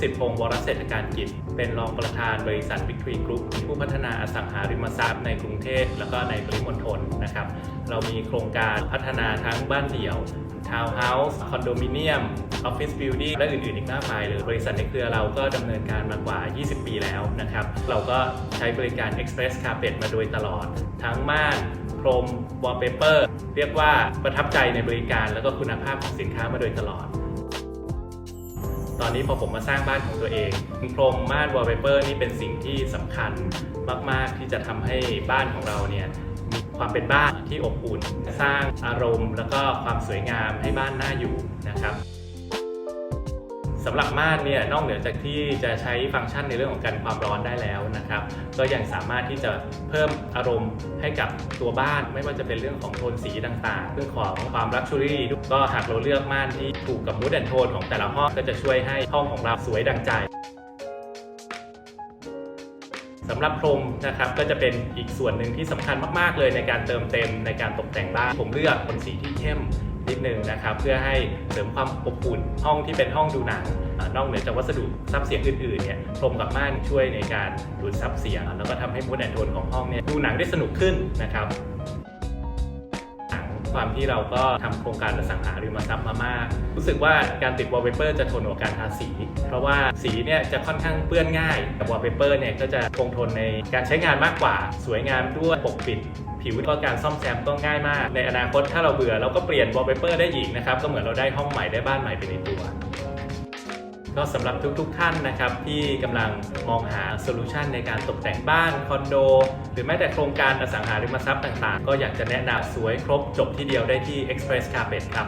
สิทธิพงศ์วรเศรษฐการกิจ เป็นรองประธานบริษัท Big Tree Group ผู้พัฒนาอสังหาริมทรัพย์ในกรุงเทพแล้วก็ในปริมณฑลนะครับ เรามีโครงการพัฒนาทั้งบ้านเดี่ยว ทาวน์เฮาส์คอนโดมิเนียมออฟฟิศบิลดิ้งและอื่นๆ อีกมากมายเลยบริษัทในเครือเราก็ดำเนินการมากว่า 20 ปีแล้วนะครับ เราก็ใช้บริการ Express Carpet มาโดยตลอด ทั้งม่านพรมวอลเปเปอร์เรียกว่าประทับใจในบริการแล้วก็คุณภาพของสินค้ามาโดยตลอด ตอนนี้พอผมมาสร้างบ้านของตัวเองพรมม่านวอลเปเปอร์นี่เป็นสิ่งที่สำคัญมาก ๆ ที่จะทำให้บ้านของเราเนี่ยมีความเป็นบ้านที่อบอุ่น สร้างอารมณ์ แล้วก็ความสวยงามให้บ้านน่าอยู่นะครับ สำหรับม่านเนี่ยนอกเหนือจากที่จะใช้ฟังก์ชันในเรื่องของการความร้อนได้แล้วนะครับ ก็ยังสามารถที่จะเพิ่มอารมณ์ให้กับตัวบ้าน ไม่ว่าจะเป็นเรื่องของโทนสีต่างๆ เรื่องของความลักชัวรี่ก็หากเราเลือกม่านที่ถูกกับมูดแอนโทนของแต่ละห้องก็จะช่วยให้ห้องของเราสวยดังใจสำหรับพรมนะครับก็จะเป็นอีกส่วนหนึ่งที่สำคัญมากๆเลยในการเติมเต็มในการตกแต่งบ้านผมเลือกเป็นสีที่เข้ม นิดนึงนะครับ เพื่อให้เสริมความอบอุ่นห้องที่เป็นห้องดูหนังอนอกเหนือจากวัสดุซับเสียงอื่นๆเนี่ยพรมกับม่านช่วยในการดูดซับเสียง แล้วก็ทำให้มูดแอนโทนของห้องเนี่ยดูหนังได้สนุกขึ้นนะครับ ความที่เราก็ทำโครงการอสังหาริมทรัพย์มามาก รู้สึกว่าการติดวอลเปเปอร์จะทนกว่าการทาสี เพราะว่าสีเนี่ยจะค่อนข้างเปื้อนง่ายแต่วอลเปเปอร์เนี่ยก็จะคงทนในการใช้งานมากกว่า สวยงามด้วยปกปิดผิวก็การซ่อมแซมก็ง่ายมาก ในอนาคตถ้าเราเบื่อเราก็เปลี่ยนวอลเปเปอร์ได้อีกนะครับ ก็เหมือนเราได้ห้องใหม่ได้บ้านใหม่ไปในตัว ก็สำหรับทุกๆทท่านนะครับ ที่กำลังมองหาโซลูชันในการตกแต่งบ้านคอนโด หรือแม้แต่โครงการอสังหาริมทรัพย์ต่างๆ ก็อยากจะแนะนำสวยครบจบที่เดียวได้ที่ Express Carpet ครับ